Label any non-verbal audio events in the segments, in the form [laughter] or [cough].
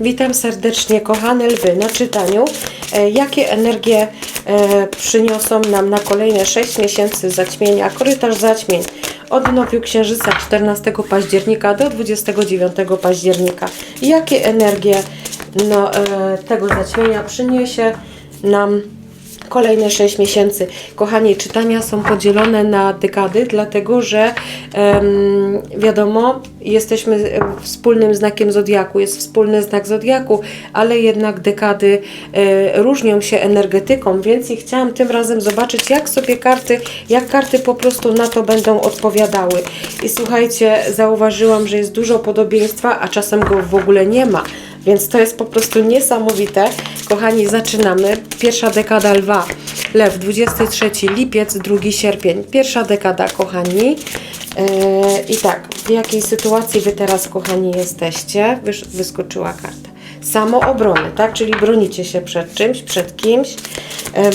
Witam serdecznie kochane lwy na czytaniu. E, jakie energie e, przyniosą nam na kolejne 6 miesięcy zaćmienia, korytarz zaćmień od nowiu księżyca 14 października do 29 października. Jakie energie no, e, tego zaćmienia przyniesie nam kolejne 6 miesięcy. Kochani, czytania są podzielone na dekady, dlatego że wiadomo, jesteśmy wspólnym znakiem zodiaku, jest wspólny znak zodiaku, ale jednak dekady e, różnią się energetyką, więc i chciałam tym razem zobaczyć, jak sobie karty, jak karty po prostu na to będą odpowiadały. I słuchajcie, zauważyłam, że jest dużo podobieństwa, a czasem go w ogóle nie ma. Więc to jest po prostu niesamowite. Kochani, zaczynamy. Pierwsza dekada lwa. Lew, 23 lipiec, 2 sierpień. Pierwsza dekada, kochani. Eee, I tak, w jakiej sytuacji Wy teraz, kochani, jesteście? Wyskoczyła karta. Samoobrony, tak? Czyli bronicie się przed czymś, przed kimś. Em,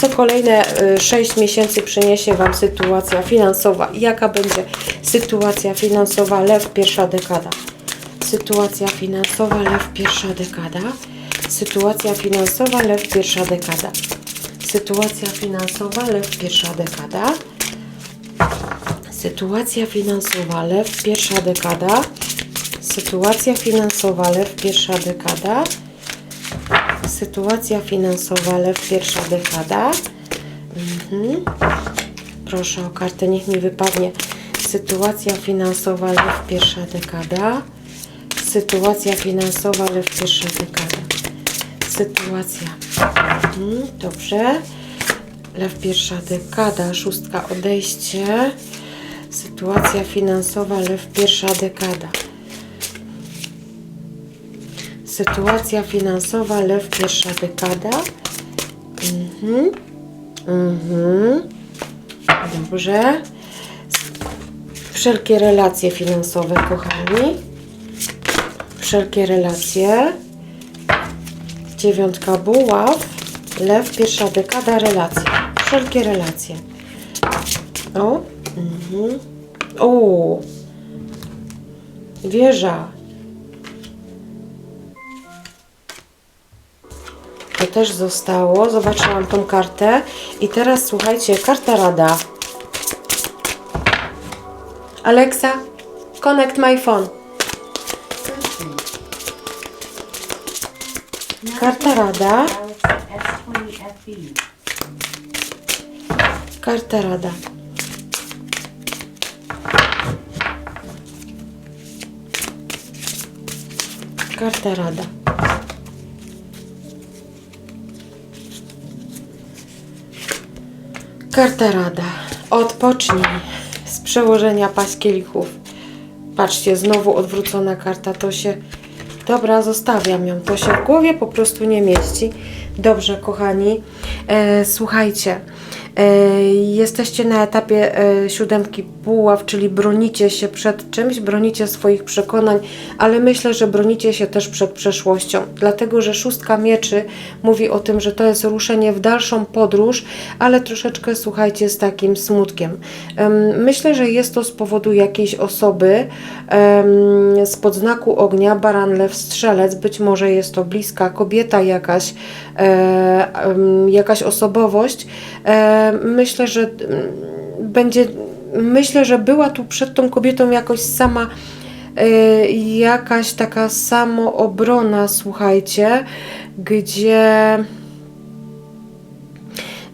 co kolejne 6 miesięcy przyniesie Wam sytuacja finansowa? Jaka będzie sytuacja finansowa? Lew, pierwsza dekada. Sytuacja finansowa, lew pierwsza dekada. Sytuacja finansowa, lew pierwsza dekada. Sytuacja finansowa, lew pierwsza dekada. Sytuacja finansowa, lew pierwsza dekada. Sytuacja finansowa, lew pierwsza dekada. Sytuacja finansowa, lew pierwsza dekada. Mhm. Proszę o kartę, niech mi wypadnie. Sytuacja finansowa, lew pierwsza dekada. Sytuacja finansowa, lew pierwsza dekada. Sytuacja. Mhm, dobrze. Lew pierwsza dekada, szóstka odejście. Sytuacja finansowa, lew pierwsza dekada. Sytuacja finansowa, lew pierwsza dekada. Mhm. Mhm. Dobrze. Wszelkie relacje finansowe, kochani wszelkie relacje. Dziewiątka buław, lew, pierwsza dekada, relacje. Wszelkie relacje. O, mhm. o, wieża. To też zostało. Zobaczyłam tą kartę. I teraz słuchajcie, karta rada. Alexa, connect my phone. Karta rada. S20FB. Karta rada. Karta rada. Karta rada. Odpocznij z przełożenia paść kielichów. Patrzcie, znowu odwrócona karta. To się. Dobra, zostawiam ją. To się w głowie po prostu nie mieści. Dobrze, kochani. E, słuchajcie. E, jesteście na etapie e, siódemki buław, czyli bronicie się przed czymś, bronicie swoich przekonań, ale myślę, że bronicie się też przed przeszłością, dlatego że szóstka mieczy mówi o tym, że to jest ruszenie w dalszą podróż, ale troszeczkę słuchajcie z takim smutkiem. Em, myślę, że jest to z powodu jakiejś osoby z podznaku ognia, baran, lew, strzelec, być może jest to bliska kobieta jakaś, e, jakaś osobowość. E, myślę, że mm, będzie, myślę, że była tu przed tą kobietą jakoś sama e, jakaś taka samoobrona, słuchajcie, gdzie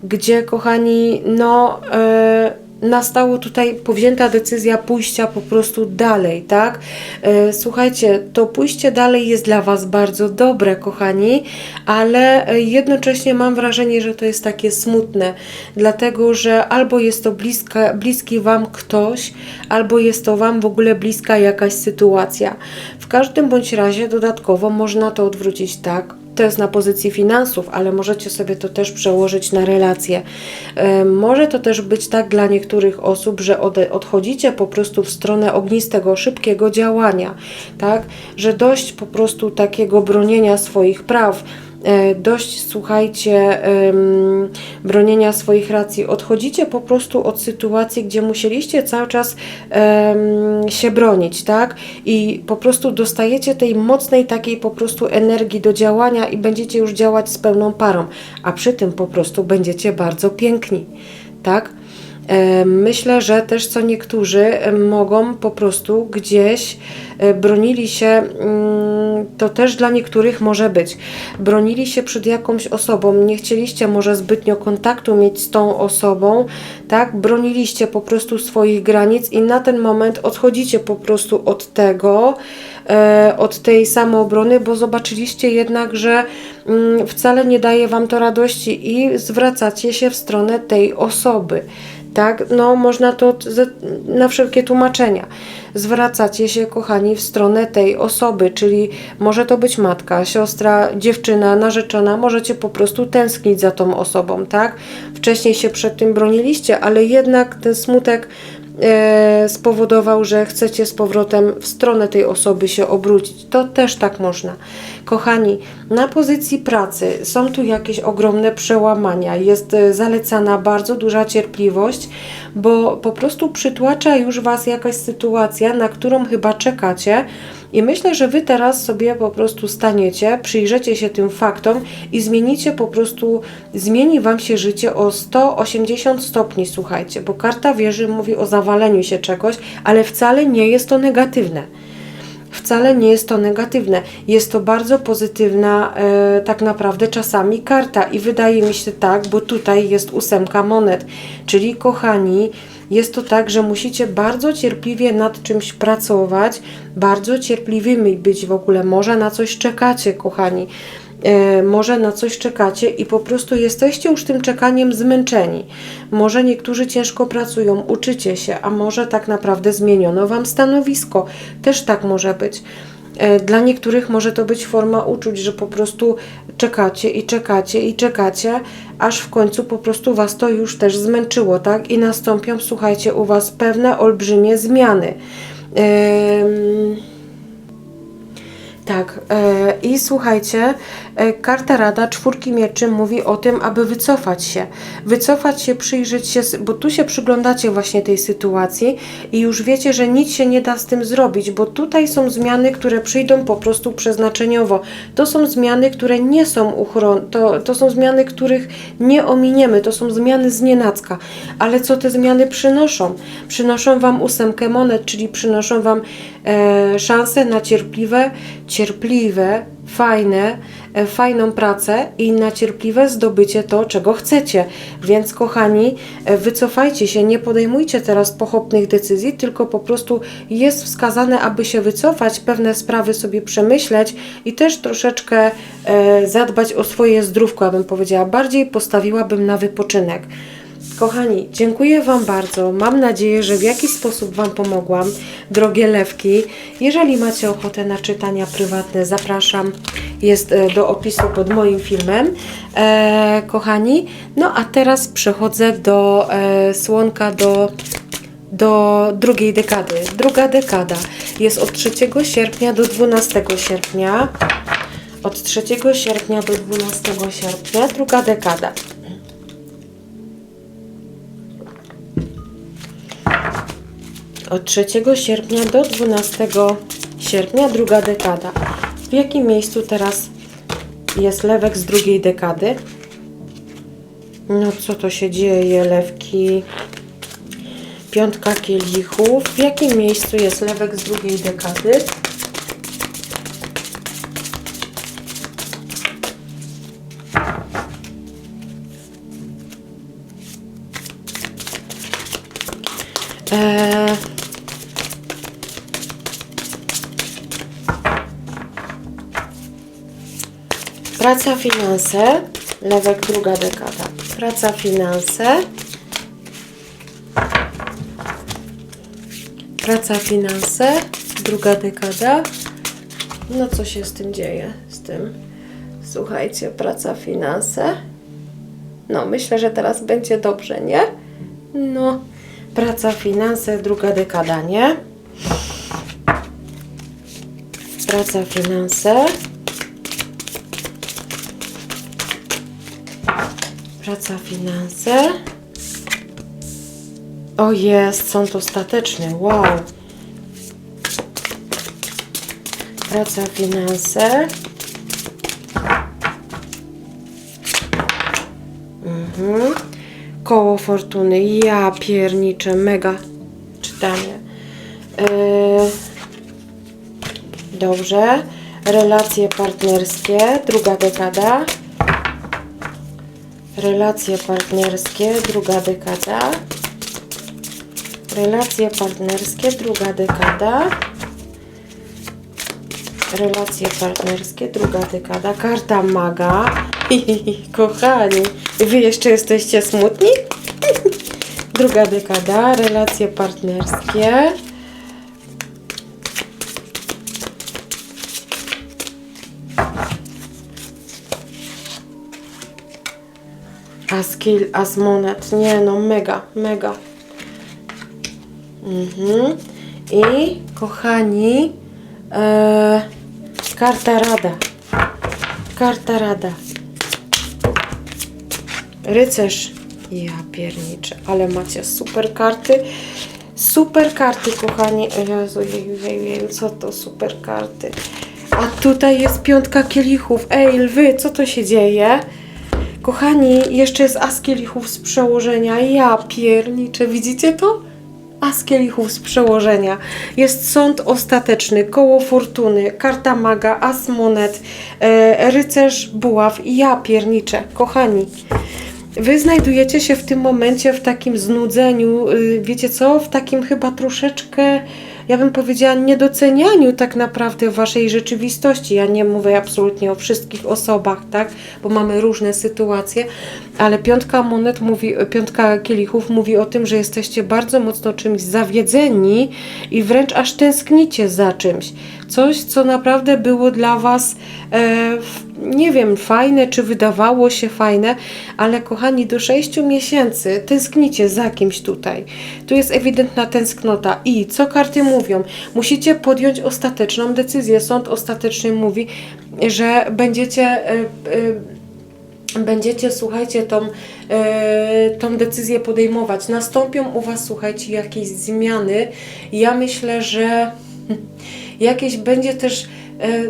gdzie, kochani, no e, nastało tutaj powzięta decyzja pójścia po prostu dalej, tak? E, słuchajcie, to pójście dalej jest dla Was bardzo dobre, kochani, ale jednocześnie mam wrażenie, że to jest takie smutne, dlatego, że albo jest to bliska, bliski Wam ktoś, albo jest to Wam w ogóle bliska jakaś sytuacja. W każdym bądź razie dodatkowo można to odwrócić tak, to jest na pozycji finansów, ale możecie sobie to też przełożyć na relacje. Może to też być tak dla niektórych osób, że odchodzicie po prostu w stronę ognistego, szybkiego działania, tak? Że dość po prostu takiego bronienia swoich praw, dość, słuchajcie, bronienia swoich racji. Odchodzicie po prostu od sytuacji, gdzie musieliście cały czas się bronić, tak? I po prostu dostajecie tej mocnej takiej po prostu energii do działania i będziecie już działać z pełną parą, a przy tym po prostu będziecie bardzo piękni, tak? Myślę, że też co niektórzy mogą po prostu gdzieś e, bronili się, mm, to też dla niektórych może być, bronili się przed jakąś osobą, nie chcieliście może zbytnio kontaktu mieć z tą osobą, tak, broniliście po prostu swoich granic i na ten moment odchodzicie po prostu od tego, e, od tej samoobrony, bo zobaczyliście jednak, że mm, wcale nie daje Wam to radości i zwracacie się w stronę tej osoby. Tak, no można to na wszelkie tłumaczenia. Zwracacie się, kochani, w stronę tej osoby, czyli może to być matka, siostra, dziewczyna, narzeczona, możecie po prostu tęsknić za tą osobą, tak? Wcześniej się przed tym broniliście, ale jednak ten smutek spowodował, że chcecie z powrotem w stronę tej osoby się obrócić. To też tak można. Kochani, na pozycji pracy są tu jakieś ogromne przełamania. Jest e, zalecana bardzo duża cierpliwość, bo po prostu przytłacza już Was jakaś sytuacja, na którą chyba czekacie. I myślę, że Wy teraz sobie po prostu staniecie, przyjrzycie się tym faktom i zmienicie po prostu, zmieni Wam się życie o 180 stopni, słuchajcie, bo karta wieży mówi o zawaleniu się czegoś, ale wcale nie jest to negatywne. Wcale nie jest to negatywne. Jest to bardzo pozytywna, e, tak naprawdę czasami karta i wydaje mi się tak, bo tutaj jest ósemka monet, czyli kochani, jest to tak, że musicie bardzo cierpliwie nad czymś pracować, bardzo cierpliwymi być w ogóle. Może na coś czekacie, kochani. E, może na coś czekacie i po prostu jesteście już tym czekaniem zmęczeni. Może niektórzy ciężko pracują, uczycie się, a może tak naprawdę zmieniono Wam stanowisko. Też tak może być. E, Dla niektórych może to być forma uczuć, że po prostu czekacie i czekacie i czekacie, aż w końcu po prostu Was to już też zmęczyło, tak? I nastąpią, słuchajcie, u Was pewne olbrzymie zmiany. Em, tak, e, i słuchajcie, e, karta Rada Czwórki Mieczy mówi o tym, aby wycofać się. Wycofać się, przyjrzeć się, bo tu się przyglądacie właśnie tej sytuacji i już wiecie, że nic się nie da z tym zrobić, bo tutaj są zmiany, które przyjdą po prostu przeznaczeniowo. To są zmiany, które nie są uchron, to, to są zmiany, których nie ominiemy, to są zmiany z nienacka. Ale co te zmiany przynoszą? Przynoszą Wam ósemkę monet, czyli przynoszą Wam e, szansę na cierpliwe, cierpliwe, fajne, e, fajną pracę i na cierpliwe zdobycie to, czego chcecie. Więc kochani, e, wycofajcie się, nie podejmujcie teraz pochopnych decyzji, tylko po prostu jest wskazane, aby się wycofać, pewne sprawy sobie przemyśleć i też troszeczkę e, zadbać o swoje zdrówko, abym powiedziała. Bardziej postawiłabym na wypoczynek. Kochani, dziękuję Wam bardzo. Mam nadzieję, że w jakiś sposób Wam pomogłam. Drogie lewki, jeżeli macie ochotę na czytania prywatne, zapraszam. Jest e, do opisu pod moim filmem. E, kochani, no a teraz przechodzę do e, słonka, do do drugiej dekady. Druga dekada jest od 3 sierpnia do 12 sierpnia. Od 3 sierpnia do 12 sierpnia, druga dekada. Od 3 sierpnia do 12 sierpnia, druga dekada. W jakim miejscu teraz jest lewek z drugiej dekady? No co to się dzieje, lewki? Piątka kielichów. W jakim miejscu jest lewek z drugiej dekady? Praca, finanse. Lewek, druga dekada. Praca, finanse. Praca, finanse, druga dekada. No co się z tym dzieje? Z tym. Słuchajcie, praca, finanse. No, myślę, że teraz będzie dobrze, nie? No, praca, finanse, druga dekada, nie? Praca, finanse. Praca, finanse. O jest, sąd ostateczny. Wow. Praca, finanse. Mhm. Koło fortuny. Ja pierniczę. Mega czytanie. Yy, dobrze. Relacje partnerskie. Druga dekada. Relacje partnerskie. Druga dekada. Relacje partnerskie. Druga dekada. Relacje partnerskie, druga dekada, karta maga. [laughs] Kochani, wy jeszcze jesteście smutni? [laughs] druga dekada, relacje partnerskie. Askil, Asmonet, nie no, mega, mega. Mhm. I kochani, e, karta rada. Karta rada. Rycerz. Ja pierniczę, ale macie super karty. Super karty, kochani. Jezu, jeju, jeju, co to super karty. A tutaj jest piątka kielichów. Ej, lwy, co to się dzieje? Kochani, jeszcze jest as kielichów z przełożenia. Ja pierniczę, widzicie to? As kielichów z przełożenia. Jest sąd ostateczny, koło fortuny, karta maga, as monet, e, rycerz buław ja pierniczę. Kochani, wy znajdujecie się w tym momencie w takim znudzeniu, y, wiecie co? W takim chyba troszeczkę, ja bym powiedziała, niedocenianiu tak naprawdę waszej rzeczywistości. Ja nie mówię absolutnie o wszystkich osobach, tak? Bo mamy różne sytuacje, ale piątka monet mówi, piątka kielichów mówi o tym, że jesteście bardzo mocno czymś zawiedzeni i wręcz aż tęsknicie za czymś. Coś, co naprawdę było dla was, e, w- nie wiem, fajne, czy wydawało się fajne, ale kochani, do 6 miesięcy tęsknicie za kimś tutaj. Tu jest ewidentna tęsknota. I co karty mówią? Musicie podjąć ostateczną decyzję. Sąd ostateczny mówi, że będziecie. e, e, będziecie, słuchajcie, tą, e, tą decyzję podejmować. Nastąpią u Was, słuchajcie, jakieś zmiany. Ja myślę, że [laughs] jakieś będzie też. E,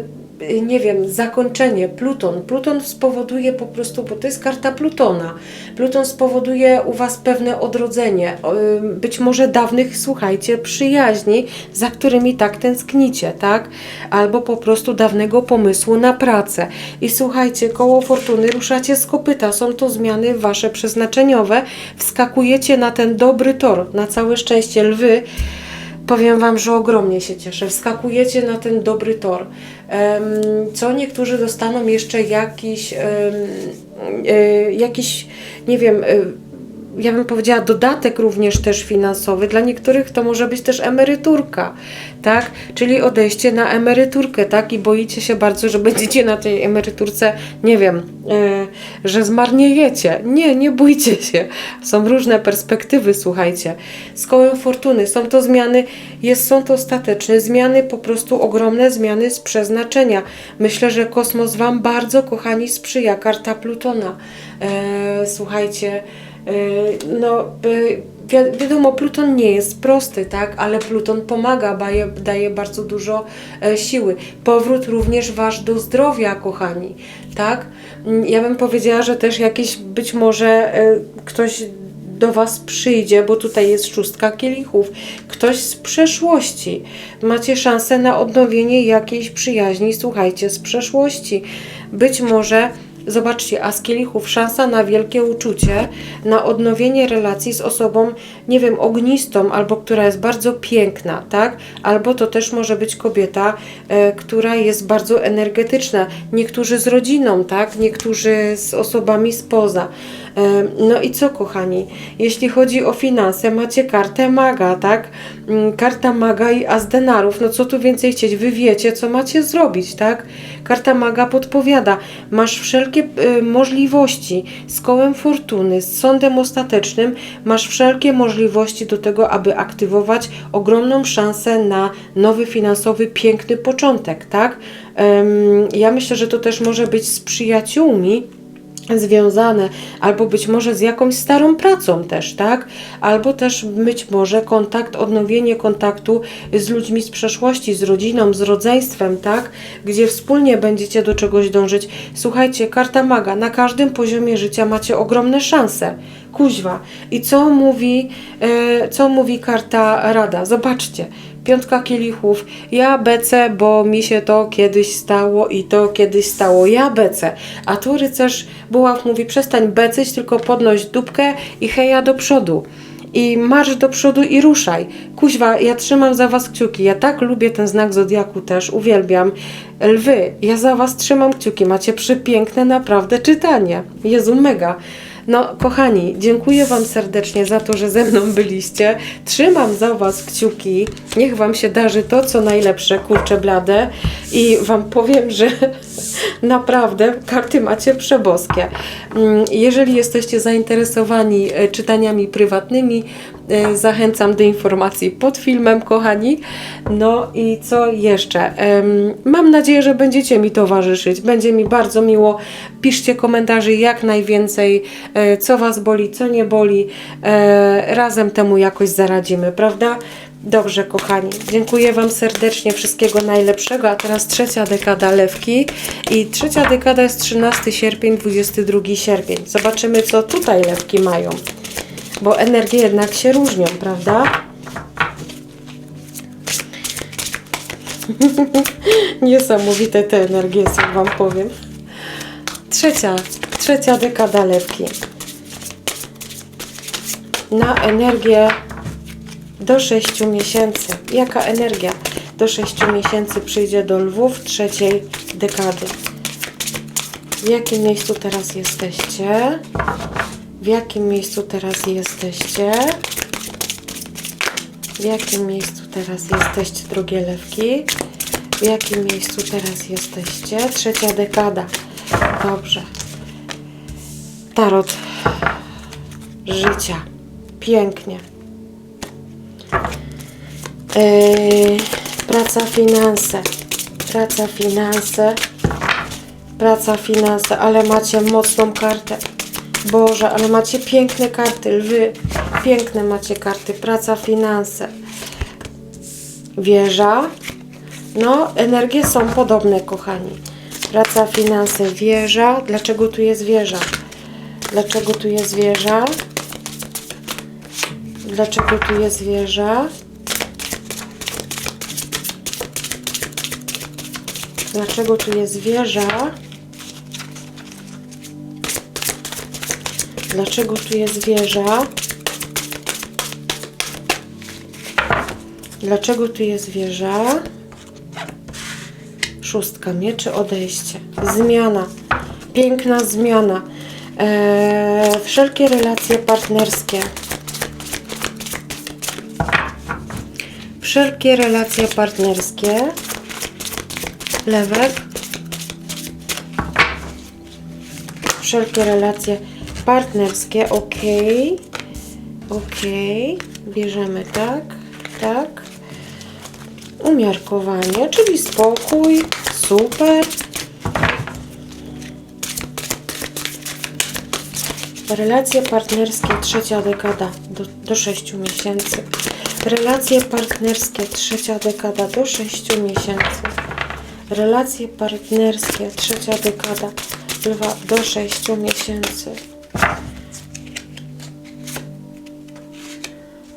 nie wiem, zakończenie, Pluton. Pluton spowoduje po prostu, bo to jest karta Plutona. Pluton spowoduje u Was pewne odrodzenie, ym, być może dawnych, słuchajcie, przyjaźni, za którymi tak tęsknicie, tak? Albo po prostu dawnego pomysłu na pracę. I słuchajcie, koło fortuny ruszacie z kopyta, są to zmiany Wasze przeznaczeniowe, wskakujecie na ten dobry tor, na całe szczęście lwy, Powiem Wam, że ogromnie się cieszę. Wskakujecie na ten dobry tor. Co niektórzy dostaną jeszcze jakiś, e, jakiś nie wiem, e, ja bym powiedziała dodatek również też finansowy. Dla niektórych to może być też emeryturka, tak? Czyli odejście na emeryturkę, tak? I boicie się bardzo, że [laughs] będziecie na tej emeryturce, nie wiem, e, że zmarniejecie. Nie, nie bójcie się. Są różne perspektywy, słuchajcie. Z kołem fortuny są to zmiany, jest sąd ostateczny, zmiany po prostu ogromne zmiany z przeznaczenia. Myślę, że kosmos Wam bardzo, kochani, sprzyja. Karta Plutona. E, słuchajcie, no, e, wi- wiadomo, Pluton nie jest prosty, tak, ale Pluton pomaga, daje, daje bardzo dużo e, siły. Powrót również Wasz do zdrowia, kochani, tak. Mm, Ja bym powiedziała, że też jakiś być może e, ktoś do Was przyjdzie, bo tutaj jest szóstka kielichów, ktoś z przeszłości. Macie szansę na odnowienie jakiejś przyjaźni, słuchajcie, z przeszłości. Być może Zobaczcie, a z kielichów szansa na wielkie uczucie, na odnowienie relacji z osobą, nie wiem, ognistą, albo która jest bardzo piękna, tak? Albo to też może być kobieta, e, która jest bardzo energetyczna. Niektórzy z rodziną, tak? Niektórzy z osobami spoza. No i co, kochani? Jeśli chodzi o finanse, macie kartę maga, tak? Mm, Karta maga i as denarów. No co tu więcej chcieć? Wy wiecie, co macie zrobić, tak? Karta maga podpowiada. Masz wszelkie y, możliwości z kołem fortuny, z sądem ostatecznym. Masz wszelkie możliwości do tego, aby aktywować ogromną szansę na nowy finansowy, piękny początek, tak? Ja myślę, że to też może być z przyjaciółmi, związane, albo być może z jakąś starą pracą też, tak? Albo też być może kontakt, odnowienie kontaktu z ludźmi z przeszłości, z rodziną, z rodzeństwem, tak? Gdzie wspólnie będziecie do czegoś dążyć. Słuchajcie, karta maga, na każdym poziomie życia macie ogromne szanse. Kuźwa. I co mówi, e, co mówi karta rada? Zobaczcie. Piątka kielichów. Ja becę, bo mi się to kiedyś stało i to kiedyś stało. Ja becę. A tu rycerz buław mówi przestań becyć, tylko podnoś dupkę i heja do przodu. I marsz do przodu i ruszaj. Kuźwa, ja trzymam za was kciuki. Ja tak lubię ten znak zodiaku też, uwielbiam. Lwy, ja za was trzymam kciuki. Macie przepiękne naprawdę czytanie. Jezu, mega. No, kochani, dziękuję Wam serdecznie za to, że ze mną byliście. Trzymam za Was kciuki. Niech Wam się darzy to, co najlepsze, kurcze blade. I Wam powiem, że naprawdę karty macie przeboskie. Mm, Jeżeli jesteście zainteresowani e, czytaniami prywatnymi, e, zachęcam do informacji pod filmem, kochani. No i co jeszcze? Mam nadzieję, że będziecie mi towarzyszyć. Będzie mi bardzo miło. Piszcie komentarzy jak najwięcej, e, co Was boli, co nie boli. Razem temu jakoś zaradzimy, prawda? Dobrze, kochani. Dziękuję Wam serdecznie. Wszystkiego najlepszego. A teraz trzecia dekada lewki. I trzecia dekada jest 13 sierpień, 22 sierpień. Zobaczymy, co tutaj lewki mają. Bo energie jednak się różnią, prawda? [laughs] Niesamowite te energie są, Wam powiem. Trzecia, trzecia dekada lewki. Na energię do 6 miesięcy. Jaka energia do 6 miesięcy przyjdzie do lwów trzeciej dekady? W jakim miejscu teraz jesteście? W jakim miejscu teraz jesteście? W jakim miejscu teraz jesteście, drogie lewki? W jakim miejscu teraz jesteście? Trzecia dekada. Dobrze. Tarot życia. Pięknie. Yy, praca, finanse. Praca, finanse. Praca, finanse, ale macie mocną kartę. Boże, ale macie piękne karty, lwy. Piękne macie karty. Praca, finanse. Wieża. No, energie są podobne, kochani. Praca, finanse, wieża. Dlaczego tu jest wieża? Dlaczego tu jest wieża? Dlaczego tu jest wieża? Dlaczego tu jest wieża? Dlaczego tu jest wieża? Dlaczego tu jest wieża? Szóstka mieczy, odejście. Zmiana. Piękna zmiana. Eee, wszelkie relacje partnerskie. Wszelkie relacje partnerskie. Lewek. Wszelkie relacje partnerskie. Ok. Ok. Bierzemy tak. Tak. Umiarkowanie, czyli spokój. Super. Relacje partnerskie, trzecia dekada do, do 6 miesięcy. Relacje partnerskie, trzecia dekada do 6 miesięcy. Relacje partnerskie, trzecia dekada lwa do 6 miesięcy.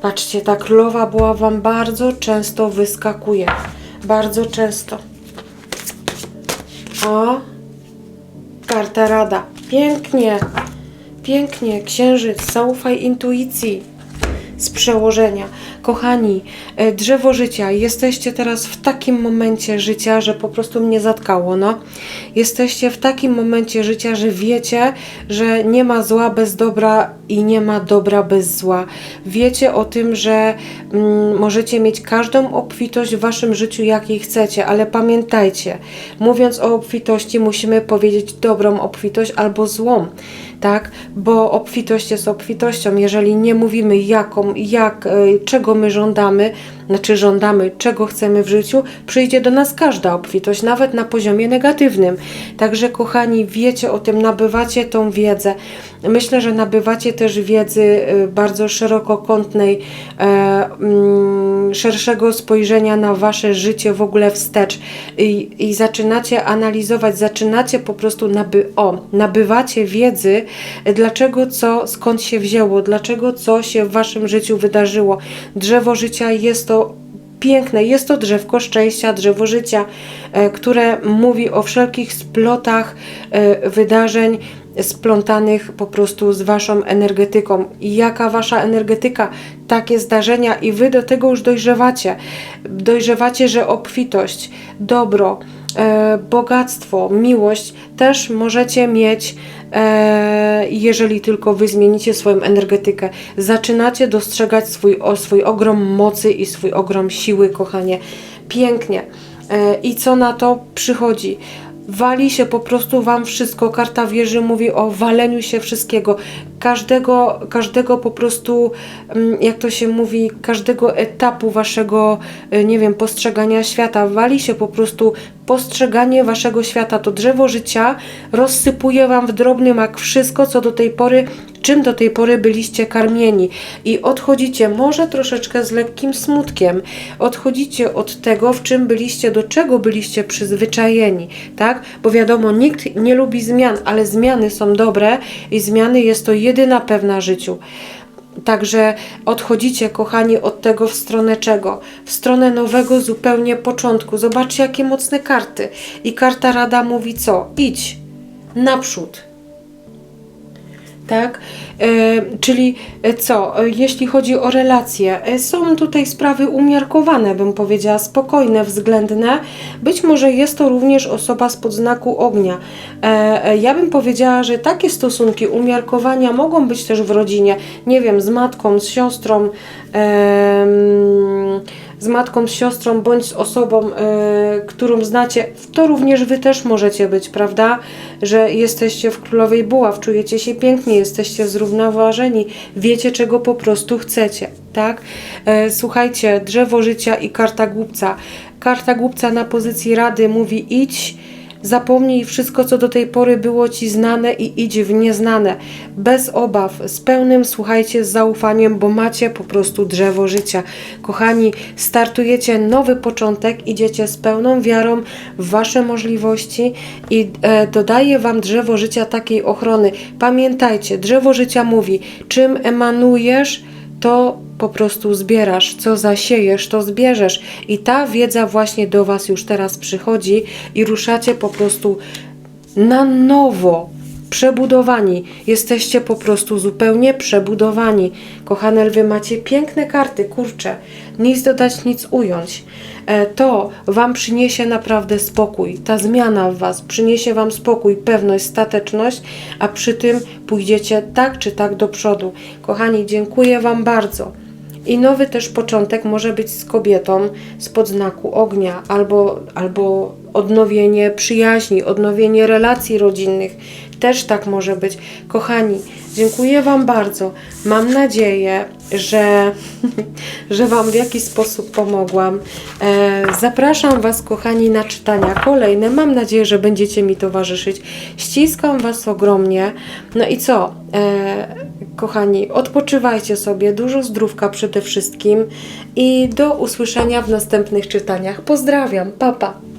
Patrzcie, ta królowa była Wam bardzo często wyskakuje. Bardzo często. O, karta rada. Pięknie. Pięknie. Księżyc, zaufaj intuicji z przełożenia. Kochani, e, drzewo życia, jesteście teraz w takim momencie życia, że po prostu mnie zatkało, no. Jesteście w takim momencie życia, że wiecie, że nie ma zła bez dobra i nie ma dobra bez zła. Wiecie o tym, że mm, możecie mieć każdą obfitość w waszym życiu, jakiej chcecie, ale pamiętajcie, mówiąc o obfitości, musimy powiedzieć dobrą obfitość albo złą. Tak? Bo obfitość jest obfitością. Jeżeli nie mówimy jaką, jak, e, czego my żądamy, znaczy żądamy, czego chcemy w życiu, przyjdzie do nas każda obfitość, nawet na poziomie negatywnym. Także kochani, wiecie o tym, nabywacie tą wiedzę. Myślę, że nabywacie też wiedzy y, bardzo szerokokątnej, e, mm, szerszego spojrzenia na wasze życie w ogóle wstecz i, i zaczynacie analizować, zaczynacie po prostu naby, o, nabywacie wiedzy, dlaczego co, skąd się wzięło, dlaczego co się w waszym życiu wydarzyło. Drzewo życia jest to piękne. Jest to drzewko szczęścia, drzewo życia, e, które mówi o wszelkich splotach e, wydarzeń splątanych po prostu z waszą energetyką. Jaka wasza energetyka, takie zdarzenia i wy do tego już dojrzewacie. Dojrzewacie, że obfitość, dobro, e, bogactwo, miłość też możecie mieć, jeżeli tylko wy zmienicie swoją energetykę. Zaczynacie dostrzegać swój, o, swój ogrom mocy i swój ogrom siły, kochanie. Pięknie. E, I co na to przychodzi? Wali się po prostu wam wszystko. Karta wieży mówi o waleniu się wszystkiego. Każdego, każdego po prostu, mm, jak to się mówi, każdego etapu waszego, e, nie wiem, postrzegania świata. Wali się po prostu postrzeganie waszego świata. To drzewo życia rozsypuje wam w drobny mak wszystko, co do tej pory czym do tej pory byliście karmieni i odchodzicie może troszeczkę z lekkim smutkiem. Odchodzicie od tego, w czym byliście, do czego byliście przyzwyczajeni, tak? Bo wiadomo, nikt nie lubi zmian, ale zmiany są dobre i zmiany jest to jedyna pewna życiu. Także odchodzicie, kochani, od tego w stronę czego? W stronę nowego zupełnie początku. Zobaczcie, jakie mocne karty. I karta Rada mówi co? Idź naprzód tak? E, czyli e, co, e, jeśli chodzi o relacje, są tutaj sprawy umiarkowane, bym powiedziała, spokojne, względne. Być może jest to również osoba spod znaku ognia. Ja bym powiedziała, że takie stosunki umiarkowania mogą być też w rodzinie, nie wiem, z matką, z siostrą, em, z matką, z siostrą bądź z osobą, e, którą znacie, to również Wy też możecie być, prawda? Że jesteście w Królowej Buław, czujecie się pięknie, jesteście zrównoważeni, wiecie czego po prostu chcecie, tak? E, słuchajcie, drzewo życia i karta głupca. Karta głupca na pozycji rady mówi idź, Zapomnij wszystko, co do tej pory było Ci znane i idź w nieznane. Bez obaw, z pełnym, słuchajcie, z zaufaniem, bo macie po prostu drzewo życia. Kochani, startujecie nowy początek, idziecie z pełną wiarą w Wasze możliwości i e, dodaje Wam drzewo życia takiej ochrony. Pamiętajcie, drzewo życia mówi, czym emanujesz, to po prostu zbierasz. Co zasiejesz, to zbierzesz. I ta wiedza właśnie do Was już teraz przychodzi i ruszacie po prostu na nowo. Przebudowani. Jesteście po prostu zupełnie przebudowani. Kochane lwy, macie piękne karty, kurcze. Nic dodać, nic ująć. E, To Wam przyniesie naprawdę spokój. Ta zmiana w Was przyniesie Wam spokój, pewność, stateczność, a przy tym pójdziecie tak czy tak do przodu. Kochani, dziękuję Wam bardzo. I nowy też początek może być z kobietą z podznaku ognia, albo, albo odnowienie przyjaźni, odnowienie relacji rodzinnych. Też tak może być. Kochani, dziękuję Wam bardzo. Mam nadzieję, że, [laughs] że Wam w jakiś sposób pomogłam. E, zapraszam Was, kochani, na czytania kolejne. Mam nadzieję, że będziecie mi towarzyszyć. Ściskam Was ogromnie. No i co? E, kochani, odpoczywajcie sobie, dużo zdrówka przede wszystkim i do usłyszenia w następnych czytaniach. Pozdrawiam, papa. Pa.